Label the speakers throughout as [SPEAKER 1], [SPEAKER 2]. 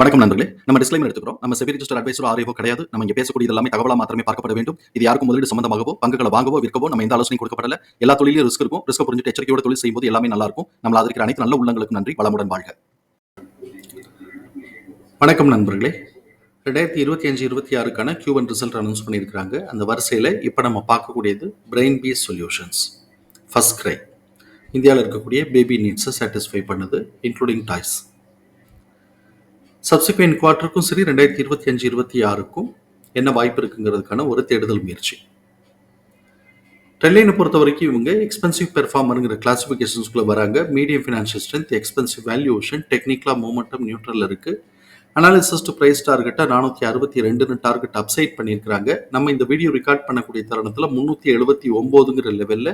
[SPEAKER 1] வணக்கம் நண்பர்களே. நம்ம டிஸ்க்ளைமர் எடுத்துக்கிறோம். நம்ம செபி ரிஜிஸ்டர் அட்வைசர் ஆரியோ கிடையாது. நம்ம இங்கே பேசக்கூடிய எல்லாமே தகவலாக மாத்திரமே பார்க்கப்பட வேண்டும். இது யாருக்கும் முதலீடு சம்பந்தமாகவோ பங்குகளை வாங்கவோ விற்கவோ நம்ம எந்த ஆலோசனை கொடுக்கப்படல. எல்லா தொழிலும் ரிஸ்க் இருக்கும். ரிஸ்க் புரிஞ்சுட்டு எச்சரிக்கையோட தொழில் செய்யும்போது எல்லாமே நல்லா இருக்கும். நம்மள அதற்கு அனைத்து நல்ல உள்ளங்களுக்கு நன்றி. வளமுடன் வாழ்க. வணக்கம் நண்பர்களே. ரெண்டாயிரத்தி இருபத்தி அஞ்சு இருபத்தி ஆறுக்கான கியூவன் ரிசல்ட் அனௌன்ஸ் பண்ணியிருக்காங்க அந்த வரிசையில் இப்போ நம்ம பார்க்கக்கூடியது brain bees solutions first cry இந்தியாவில் இருக்கக்கூடிய பேபி நீட்ஸை சாட்டிஸ்ஃபை பண்ணுது இன்க்ளூடிங் டாய்ஸ் சப்சிக்வெண்ட் குவார்ட்டருக்கும் சரி ரெண்டாயிரத்தி இருபத்தி அஞ்சு இருபத்தி ஆறுக்கும் என்ன வாய்ப்பு இருக்குங்கிறதுக்கான ஒரு தேடுதல் முயற்சி. ட்ரெல்லைனை பொறுத்த வரைக்கும் இவங்க எக்ஸ்பென்சிவ் பெர்ஃபார்மருங்கிற கிளாஸிஃபிகேஷன்ஸ்குள்ளே வராங்க. Medium financial strength expensive valuation டெக்னிக்கலாக மூமெண்டம் நியூட்ரல் இருக்குது அனாலிசிஸ் டு ப்ரைஸ் டார்கெட்டாக நானூற்றி அறுபத்தி ரெண்டுன்னு டார்கெட் அப்சைட் பண்ணியிருக்கிறாங்க. நம்ம இந்த வீடியோ ரெக்கார்ட் பண்ணக்கூடிய தருணத்தில் முந்நூற்றி எழுபத்தி ஒம்போதுங்கிற லெவலில்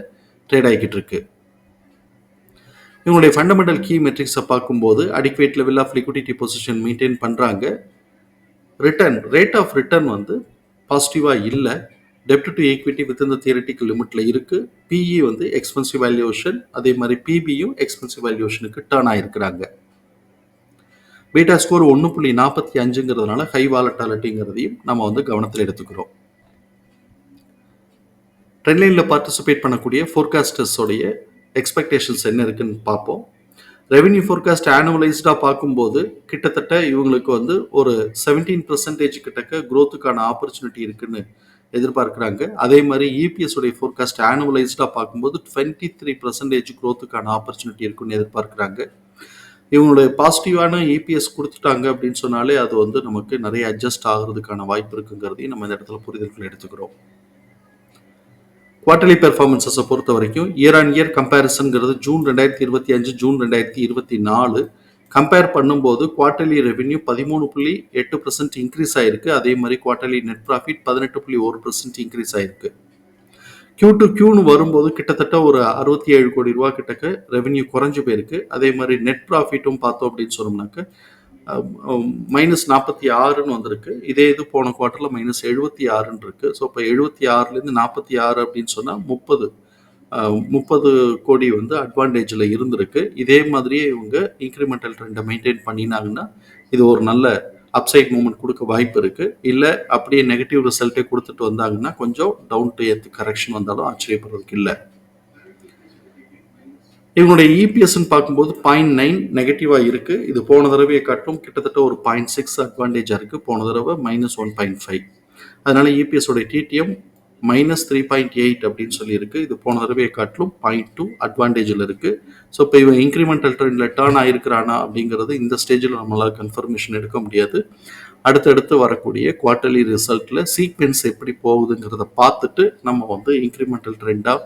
[SPEAKER 1] ட்ரேட் ஆகிக்கிட்டு இருக்குது இவங்களுடைய ஃபண்டமெண்டல் கீ மெட்ரிக்ஸை பார்க்கும்போது adequate level of liquidity position maintain பண்ணுறாங்க ரிட்டர்ன் ரேட் ஆஃப் ரிட்டர்ன் வந்து பாசிட்டிவாக இல்லை. டெப்ட் டு ஈக்விட்டி வித் இந்த தியரட்டிக்கல் லிமிட்டில் இருக்குது பிஇ வந்து எக்ஸ்பென்சிவ் வேல்யூஷன் அதே மாதிரி பிபியும் எக்ஸ்பென்சிவ் வேல்யூஷனுக்கு டேர்ன் ஆகிருக்கிறாங்க பீட்டா ஸ்கோர் ஒன்று புள்ளி நாற்பத்தி அஞ்சுங்கிறதுனால ஹை வாலட்டாலிட்டிங்கிறதையும் நம்ம வந்து கவனத்தில் எடுத்துக்கிறோம். ட்ரெண்ட்லைனில் பார்ட்டிசிபேட் பண்ணக்கூடிய ஃபோர்காஸ்டர்ஸோடைய எக்ஸ்பெக்டேஷன்ஸ் என்ன இருக்குன்னு பார்ப்போம். ரெவென்யூ ஃபோர்காஸ்ட் ஆனுவலைஸ்டாக பார்க்கும்போது கிட்டத்தட்ட இவங்களுக்கு வந்து ஒரு செவன்டீன் பர்சன்டேஜ் கிட்டக்க க்ரோத்துக்கான ஆப்பர்ச்சுனிட்டி இருக்குன்னு எதிர்பார்க்குறாங்க. அதே மாதிரி இபிஎஸ் உடைய ஃபோர்காஸ்ட் ஆனுவலைஸ்டாக பார்க்கும்போது டுவெண்ட்டி த்ரீ பர்சன்டேஜ் க்ரோத்துக்கான ஆப்பர்ச்சுனிட்டி இருக்குன்னு எதிர்பார்க்குறாங்க. இவங்களுடைய பாசிட்டிவான இபிஎஸ் கொடுத்துட்டாங்க அப்படின்னு சொன்னாலே அது வந்து நமக்கு நிறைய அட்ஜஸ்ட் ஆகிறதுக்கான வாய்ப்பு இருக்குங்கிறதையும் நம்ம இந்த இடத்துல புரிதல்கள் எடுத்துக்கிறோம். குவார்டர்லி பெர்ஃபார்மன்ஸஸை பொறுத்த வரைக்கும் இயர் ஆன் இயர் கம்பேரிசன்கிறது ஜூன் ரெண்டாயிரத்தி இருபத்தி அஞ்சு ஜூன் ரெண்டாயிரத்தி இருபத்தி நாலு. கம்பேர் பண்ணும்போது குவார்டர்லி ரெவென்யூ பதிமூணு புள்ளி எட்டு பர்சன்ட் இன்க்ரீஸ் ஆயிருக்கு. அதே மாதிரி குவார்டர்லி நெட் ப்ராஃபிட் பதினெட்டு புள்ளி ஒரு பர்சன்ட் இன்க்ரீஸ் ஆயிருக்கு. கியூ டு கியூன்னு வரும்போது கிட்டத்தட்ட ஒரு அறுபத்தி ஏழு கோடி ரூபா கிட்டக்க ரெவென்யூ குறைஞ்சு போயிருக்கு. அதே மாதிரி நெட் ப்ராஃபிட்டும் பார்த்தோம் அப்படின்னு சொன்னோம்னாக்க மைனஸ் நாற்பத்தி ஆறுன்னு வந்திருக்கு. இதே இது போன குவார்ட்டரில் மைனஸ் எழுபத்தி ஆறுன்னு இருக்கு. ஸோ இப்போ எழுபத்தி ஆறுலேருந்து நாற்பத்தி ஆறு அப்படின்னு சொன்னால் முப்பது முப்பது கோடி வந்து அட்வான்டேஜில் இருந்திருக்கு. இதே மாதிரியே இவங்க இன்க்ரிமெண்டல் ட்ரெண்டை மெயின்டைன் பண்ணினாங்கன்னா இது ஒரு நல்ல அப்சைட் மூமெண்ட் கொடுக்க வாய்ப்பு இருக்குது இல்லை அப்படியே நெகட்டிவ் ரிசல்ட்டே கொடுத்துட்டு வந்தாங்கன்னா கொஞ்சம் டவுன் டு எர்த் கரெக்ஷன் வந்தாலும் ஆச்சரியப்படுறதுக்கு இல்லை. இவங்களுடைய இபிஎஸ்ன்னு பார்க்கும்போது பாயிண்ட் நைன் நெகட்டிவாக இருக்குது இது போன தடவையை காட்டும் கிட்டத்தட்ட ஒரு பாயிண்ட் சிக்ஸ் அட்வான்டேஜாக இருக்குது போன தடவை மைனஸ் ஒன் பாயிண்ட் ஃபைவ் அதனால் இபிஎஸோடைய TTM minus three point eight அப்படின்னு சொல்லியிருக்கு. இது போன தடவையை காட்டிலும் பாயிண்ட் டூ அட்வான்டேஜில் இருக்குது ஸோ இப்போ இவன் இன்க்ரிமெண்டல் ட்ரெண்டில் டேர்ன் ஆயிருக்கிறானா அப்படிங்கிறது இந்த ஸ்டேஜில் நம்மளால் கன்ஃபர்மேஷன் எடுக்க முடியாது. அடுத்தடுத்து வரக்கூடிய குவார்ட்டர்லி ரிசல்ட்டில் சீக்வென்ஸ் எப்படி போகுதுங்கிறத பார்த்துட்டு நம்ம வந்து இன்க்ரிமெண்டல் ட்ரெண்டாக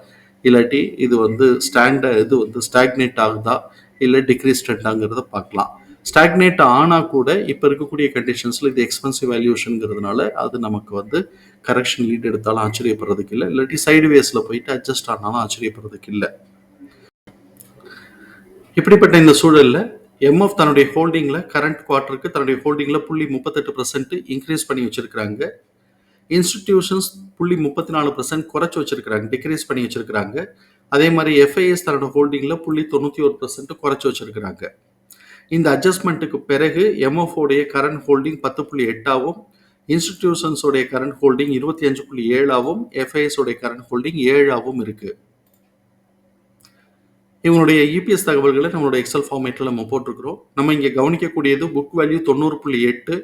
[SPEAKER 1] இல்லாட்டி இது வந்து ஸ்டாண்ட இது வந்து ஸ்டாக்னேட் ஆகுதா? இல்லை டிக்ரீஸ் ட்ரெண்டாங்கிறத பார்க்கலாம். ஸ்டாக்னேட் ஆனால் கூட இப்போ இருக்கக்கூடிய கண்டிஷன்ஸில் இது எக்ஸ்பென்சிவ் வேல்யூஷனுங்கிறதுனால அது நமக்கு வந்து கரெக்ஷன் லீட் எடுத்தாலும் ஆச்சரியப்படுறதுக்கு இல்லை. இல்லாட்டி சைடு வேஸில் போயிட்டு அட்ஜஸ்ட் ஆனாலும் ஆச்சரியப்படுறதுக்கு இல்லை. இப்படிப்பட்ட இந்த சூழலில் எம்எஃப் தன்னுடைய ஹோல்டிங்கில் கரண்ட் குவார்ட்டருக்கு தன்னுடைய ஹோல்டிங்கில் புள்ளி முப்பத்தெட்டு பர்சன்ட் இன்க்ரீஸ் பண்ணி வச்சுருக்கிறாங்க. இன்ஸ்டிடியூஷன்ஸ் புள்ளி முப்பத்தி நாலு பர்சன்ட் குறைச்சி வச்சிருக்கிறாங்க டிக்ரீஸ் பண்ணி வச்சிருக்கிறாங்க. அதே மாதிரி எஃப்ஐஎஸ் தன்னோட ஹோல்டிங்கில் புள்ளி தொண்ணூற்றி ஒரு பர்சன்ட் குறைச்சி வச்சிருக்கிறாங்க. இந்த அட்ஜஸ்ட்மெண்ட்டுக்கு பிறகு எம்எஃப்ஓடைய கரண்ட் ஹோல்டிங் பத்து புள்ளி எட்டாவும் இன்ஸ்டிடியூஷன்ஸோடைய கரண்ட் ஹோல்டிங் இருபத்தி அஞ்சு புள்ளி ஏழாவும் எஃப்ஐஎஸ் உடைய கரண்ட் ஹோல்டிங் ஏழாவும் இருக்குது இவங்களுடைய இபிஎஸ் தகவல்களை நம்மளோட எக்ஸல் ஃபார்மேட்டில் நம்ம போட்டிருக்கிறோம். நம்ம இங்கே கவனிக்கக்கூடியது புக் வேல்யூ தொண்ணூறு புள்ளி எட்டு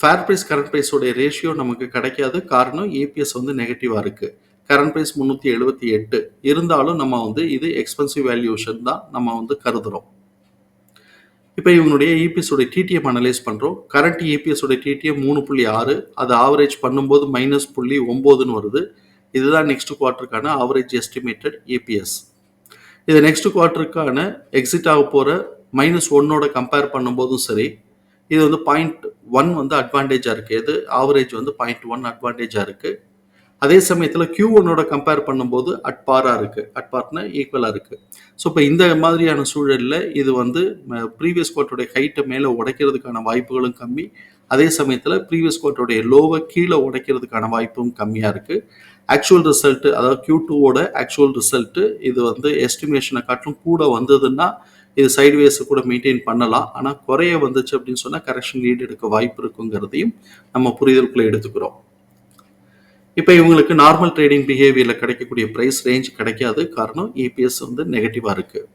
[SPEAKER 1] ஃபேர் ப்ரைஸ் கரண்ட் ப்ரைஸோடைய ரேஷியோ நமக்கு கிடைக்காது காரணம் ஏபிஎஸ் வந்து நெகட்டிவாக இருக்குது கரண்ட் ப்ரைஸ் முந்நூற்றி எழுபத்தி எட்டு. இருந்தாலும் நம்ம வந்து இது எக்ஸ்பென்சிவ் வேல்யூஷன் தான் நம்ம வந்து கருதுகிறோம் இப்போ இவங்களுடைய இபிஎஸோட டிடிஎம் அனலைஸ் பண்ணுறோம் கரண்ட் இபிஎஸோட டிடிஎம் மூணு புள்ளி ஆறு. அது ஆவரேஜ் பண்ணும்போது மைனஸ் புள்ளி ஒம்போதுன்னு வருது. இதுதான் நெக்ஸ்ட் குவார்ட்டருக்கான ஆவரேஜ் எஸ்டிமேட்டட் ஏபிஎஸ் இது நெக்ஸ்ட் குவார்ட்டருக்கான எக்ஸிட் ஆக போகிற மைனஸ் ஒன்னோட கம்பேர் பண்ணும்போதும் சரி இது வந்து பாயிண்ட் ஒன் வந்து அட்வான்டேஜாக இருக்குது எது? ஆவரேஜ் வந்து பாயிண்ட் ஒன் அட்வான்டேஜாக இருக்குது அதே சமயத்தில் கியூ ஒன்னோட கம்பேர் பண்ணும்போது அட்பாராக இருக்குது அட்பார்ட்னா ஈக்குவலாக இருக்குது ஸோ இப்போ இந்த மாதிரியான சூழலில் இது வந்து ப்ரீவியஸ் கோட்டோடைய ஹைட்டை மேலே உடைக்கிறதுக்கான வாய்ப்புகளும் கம்மி. அதே சமயத்தில் ப்ரீவியஸ் கோட்டோடைய லோவை கீழே உடைக்கிறதுக்கான வாய்ப்பும் கம்மியாக இருக்குது ஆக்சுவல் ரிசல்ட்டு அதாவது கியூ டூவோட ஆக்சுவல் ரிசல்ட்டு இது வந்து எஸ்டிமேஷனை காட்டிலும் கூட வந்ததுன்னா இது சைட்வேஸ் கூட மெயின்டைன் பண்ணலாம். ஆனால் குறைய வந்துச்சு அப்படின்னு சொன்னால் கரெக்ஷன் லீட் எடுக்க வாய்ப்பு இருக்குங்கிறதையும் நம்ம புரிதலுக்குள்ள எடுத்துக்கிறோம். இப்போ இவங்களுக்கு நார்மல் ட்ரேடிங் பிஹேவியரில் கிடைக்கக்கூடிய ப்ரைஸ் ரேஞ்ச் கிடைக்காது. காரணம் இபிஎஸ் வந்து நெகட்டிவாக இருக்குது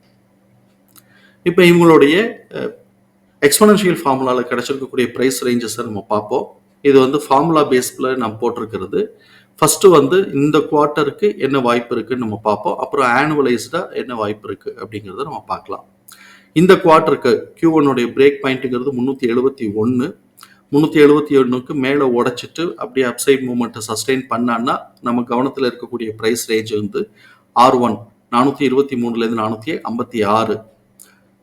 [SPEAKER 1] இப்போ இவங்களுடைய எக்ஸ்பனன்ஷியல் ஃபார்முலாவில் கிடைச்சிருக்கக்கூடிய ப்ரைஸ் ரேஞ்சஸை நம்ம பார்ப்போம். இது வந்து ஃபார்முலா பேஸில் நம்ம போட்டிருக்கிறது. ஃபஸ்ட்டு வந்து இந்த குவார்ட்டருக்கு என்ன வாய்ப்பு இருக்குன்னு நம்ம பார்ப்போம். அப்புறம் ஆனுவலைஸ்டாக என்ன வாய்ப்பு இருக்குது அப்படிங்கிறத நம்ம பார்க்கலாம். இந்த குவார்ட்டருக்கு கியூ ஒன்னுடைய பிரேக் பாயிண்ட்டுங்கிறது முந்நூற்றி எழுபத்தி ஒன்று முந்நூற்றி எழுபத்தி ஒன்றுக்கு மேலே உடைச்சிட்டு அப்படியே அப்சைட் மூமெண்ட்டை சஸ்டெயின் பண்ணான்னா நம்ம கவனத்தில் இருக்கக்கூடிய ப்ரைஸ் ரேஞ்ச் வந்து ஆர் ஒன் நானூற்றி இருபத்தி மூணுலேருந்து நானூற்றி ஐம்பத்தி ஆறு.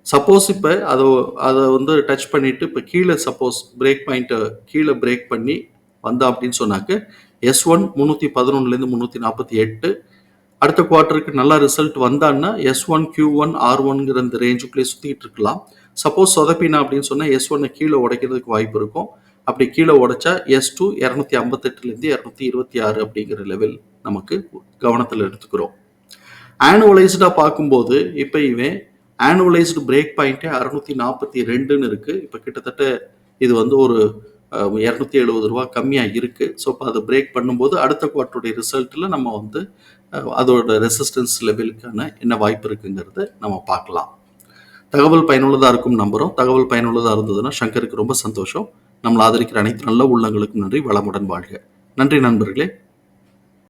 [SPEAKER 1] சப்போஸ் இப்போ அதை அதை வந்து டச் பண்ணிவிட்டு இப்போ கீழே சப்போஸ் பிரேக் பாயிண்ட்டை கீழே பிரேக் பண்ணி வந்தா அப்படின்னு சொன்னாக்க எஸ் ஒன் முந்நூற்றி பதினொன்றுலேருந்து முந்நூற்றி நாற்பத்தி எட்டு அடுத்த குவார்ட்டருக்கு நல்லா ரிசல்ட் வந்தான்னா S one Q one R ஒன்ங்கிற இந்த ரேஞ்சுக்குள்ளே சுற்றிட்டு இருக்கலாம். சப்போஸ் சொதப்பினா அப்படின்னு சொன்னால் எஸ் ஒன்னை கீழே உடைக்கிறதுக்கு வாய்ப்பு இருக்கும். அப்படி கீழே உடைச்சா எஸ் டூ இரநூத்தி ஐம்பத்தெட்டுலேருந்து இரநூத்தி இருபத்தி ஆறு அப்படிங்கிற லெவல் நமக்கு கவனத்தில் எடுத்துக்கிறோம். ஆனுவலைஸ்டாக பார்க்கும்போது இப்போ இவன் ஆனுவலைஸ்டு பிரேக் பாயிண்ட்டே அறுநூத்தி நாற்பத்தி ரெண்டுன்னு இருக்குது இப்போ கிட்டத்தட்ட இது வந்து ஒரு இரநூத்தி எழுபது ரூபா கம்மியாக இருக்குது ஸோ இப்போ அதை பிரேக் பண்ணும்போது அடுத்த குவார்ட்டருடைய ரிசல்ட்டில் நம்ம வந்து அதோட ரெசிஸ்டன்ஸ் லெவலுக்கான என்ன வாய்ப்பு இருக்குங்கிறத நம்ம பார்க்கலாம். தகவல் பயனுள்ளதாக இருக்கும் நம்புகிறோம் தகவல் பயனுள்ளதாக இருந்ததுன்னா சங்கருக்கு ரொம்ப சந்தோஷம். நம்மளை ஆதரிக்கிற அனைத்து நல்ல உள்ளங்களுக்கும் நன்றி. வளமுடன் வாழ்க. நன்றி நண்பர்களே.